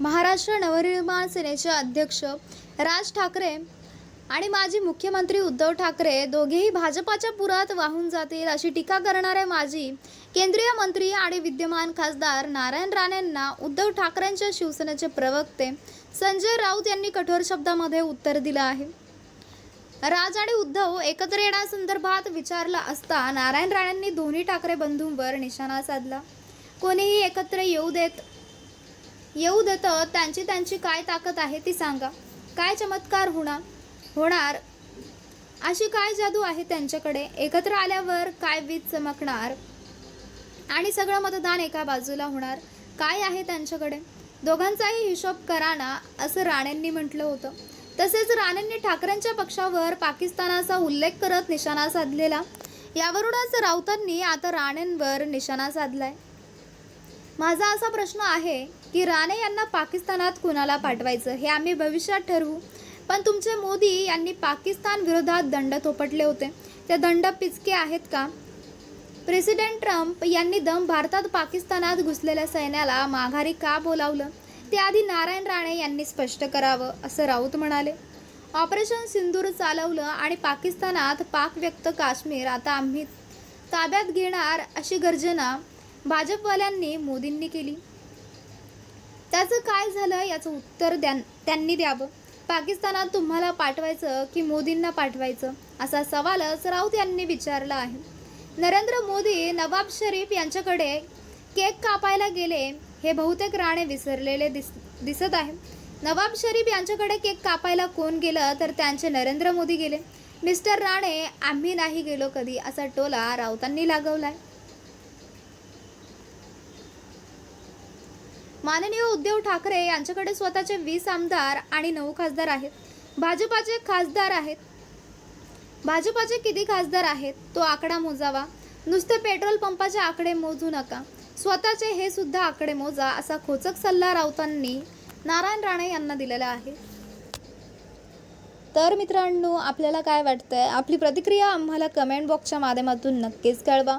महाराष्ट्र नवनिर्माण सेनेचे अध्यक्ष राज ठाकरे आणि माजी मुख्यमंत्री उद्धव ठाकरे दोघेही भाजपाच्या पुरात वाहून जातील अशी टीका करणारे माजी केंद्रीय मंत्री आणि विद्यमान खासदार नारायण राणेंना उद्धव ठाकरेंच्या शिवसेनेचे प्रवक्ते संजय राऊत यांनी कठोर शब्दामध्ये उत्तर दिलं आहे. राज आणि उद्धव एकत्र येण्यासंदर्भात विचारला असता नारायण राणेंनी दोन्ही ठाकरे बंधूंवर निशाणा साधला. कोणीही एकत्र येऊ देत येऊ देतं त्यांची त्यांची काय ताकद आहे ती सांगा. काय चमत्कार होणार होणार? अशी काय जादू आहे त्यांच्याकडे? एकत्र आल्यावर काय वीज चमकणार? आणि सगळं मतदान एका बाजूला होणार. काय आहे त्यांच्याकडे? दोघांचाही हिशोब करा ना असं राणेंनी म्हटलं होतं. तसेच राणेंनी ठाकरेंच्या पक्षावर पाकिस्तानाचा उल्लेख करत निशाणा साधलेला. यावरूनच राऊतांनी आता राणेंवर निशाणा साधलाय. माझा असा प्रश्न आहे की राणे यांना पाकिस्तानात कुणाला पाठवायचं? हे आम्ही भविष्यात ठरवू. पण तुमचे मोदी यांनी पाकिस्तान विरोधात दंड थोपटले होते. ते दंड पिचके आहेत का? प्रेसिडेंट ट्रम्प यांनी दम भारतात पाकिस्तानात घुसलेल्या सैन्याला माघारी का बोलावलं? ते आधी नारायण राणे यांनी स्पष्ट करावं असं राऊत म्हणाले. ऑपरेशन सिंदूर चालवलं आणि पाकिस्तानात पाक व्यक्त काश्मीर आता आम्ही ताब्यात घेणार अशी गर्जना भाजपवाल्यांनी मोदींनी केली. त्याचं काय झालं याचं उत्तर द्या त्यांनी द्यावं. पाकिस्तानात तुम्हाला पाठवायचं की मोदींना पाठवायचं? असा सवालच राऊत यांनी विचारला आहे. नरेंद्र मोदी नवाब शरीफ यांच्याकडे केक कापायला गेले हे बहुतेक राणे विसरलेले दिस दिसत आहे. नवाब शरीफ यांच्याकडे केक कापायला कोण गेलं तर त्यांचे नरेंद्र मोदी गेले. मिस्टर राणे आम्ही नाही गेलो कधी असा टोला राऊतांनी लागवला आहे माननीय उद्धव ठाकरे यांच्याकडे स्वतःचे वीस आमदार आणि नऊ खासदार आहेत. भाजपाचे खासदार आहेत. भाजपाचे किती खासदार आहेत? तो आकडा मोजावा. नुसते पेट्रोल पंपाचे आकडे मोजू नका. स्वतःचे हे सुद्धा आकडे मोजा असा खोचक सल्ला राऊतांनी नारायण राणे यांना दिलेला आहे. तर मित्रांनो आपल्याला काय वाटतंय? आपली प्रतिक्रिया आम्हाला कमेंट बॉक्सच्या माध्यमातून नक्कीच कळवा.